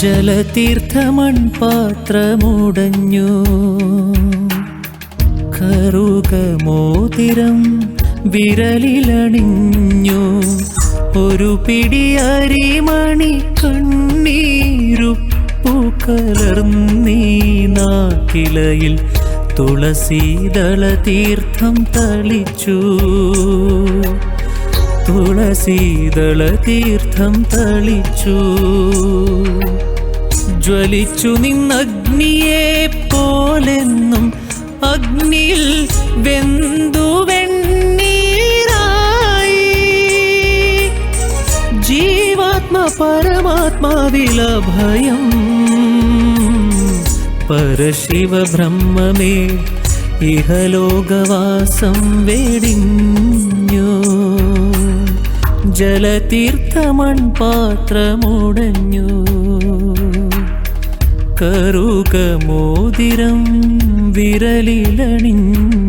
ജലതീർത്ഥമൺപാത്രമുടഞ്ഞു. കറുകമോതിരം വിരലിലണിഞ്ഞു. ഒരു പിടി അരിമണി കണ്ണീരുപ്പു കലർന്നീ നാക്കിലയിൽ തുളസീതള തീർത്ഥം തളിച്ചു. തുളസീതള തീർത്ഥം തളിച്ചു. ജ്വലിച്ചു നിന്നഗ്നിയെ പോലെന്നും അഗ്നിയിൽ വെന്തു വെണ്ണീറായി ജീവാത്മ പരമാത്മാവിലഭയം പരശിവ ബ്രഹ്മമേ ഇഹലോകവാസം വേടിഞ്ഞു. ജലതീർത്ഥമൺപാത്രമുടഞ്ഞു. കറുകമോതിരം വിരലിലണിഞ്ഞു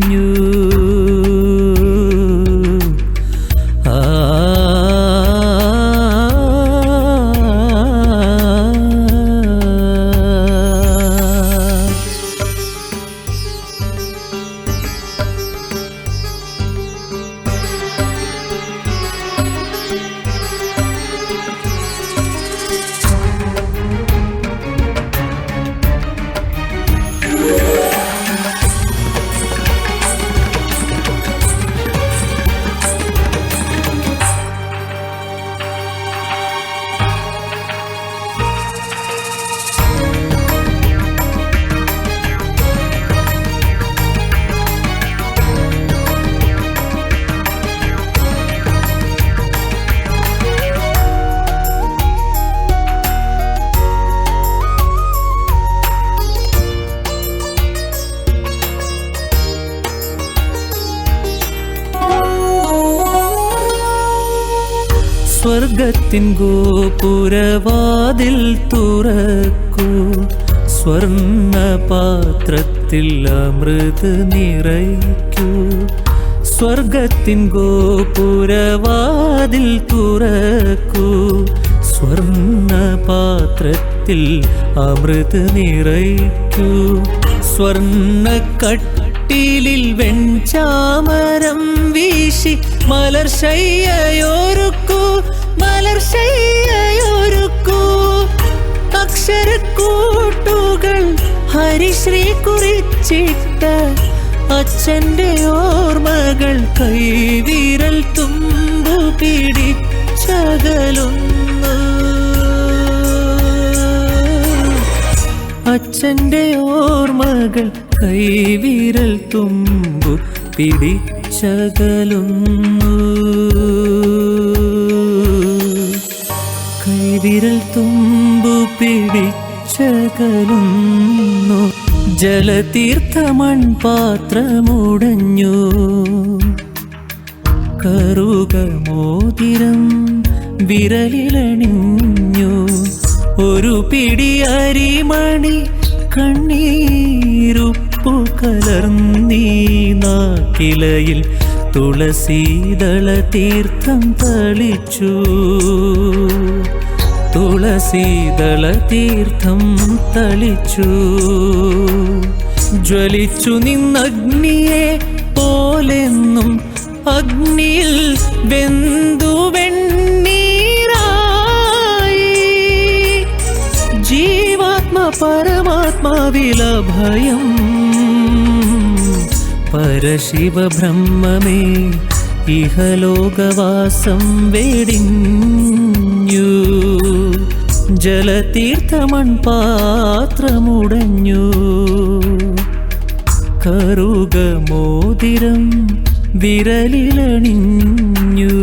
സ്വർഗത്തിൻ ഗോപുരവാതിൽ തുറക്കൂ. സ്വർണ പാത്രത്തിൽ അമൃത് നിറയ്ക്കൂ. സ്വർഗത്തിൻ ഗോപുരവാതിൽ തുറക്കൂ. സ്വർണ പാത്രത്തിൽ അമൃത് നിറയ്ക്കൂ. സ്വർണ കട്ടിലിൽ വെഞ്ചാമരം വീശി മലർശയ്യൊരുക്കൂ ഹരിശ്രീ കുറിച്ചിട്ട അച്ഛന്റെ ഓർമ്മകൾ കൈവിരൽ തുമ്പു പിടിച്ചകലുന്നു. അച്ഛന്റെ ഓർമ്മകൾ കൈവിരൽ തുമ്പു പിടിച്ചകലുന്നു. കൈവിരൽ തുമ്പു പിടിച്ചകലുന്നു. ജലതീർത്ഥമൺപാത്രമുടഞ്ഞു കറുകമോതിരം വിരലിലണിഞ്ഞു. ഒരു പിടി അരിമണി കണ്ണീരുപ്പു കലർന്നീ നാക്കിലയിൽ തുളസീതള തീർത്ഥം തളിച്ചു. തുളസീദള തീർത്ഥം തളിച്ചു. ജ്വലിച്ചു നിന്നഗ്നിയെ പോലെന്നും അഗ്നിയിൽ വെന്തു വെണ്ണീരായി. ജീവാത്മ പരമാത്മാവിലഭയം പരശിവ ബ്രഹ്മമേ ഇഹലോകവാസം വേടിഞ്ഞു. ജലതീർത്ഥമൺപാത്രമുടഞ്ഞു കറുകമോതിരം വിരലിലണിഞ്ഞു.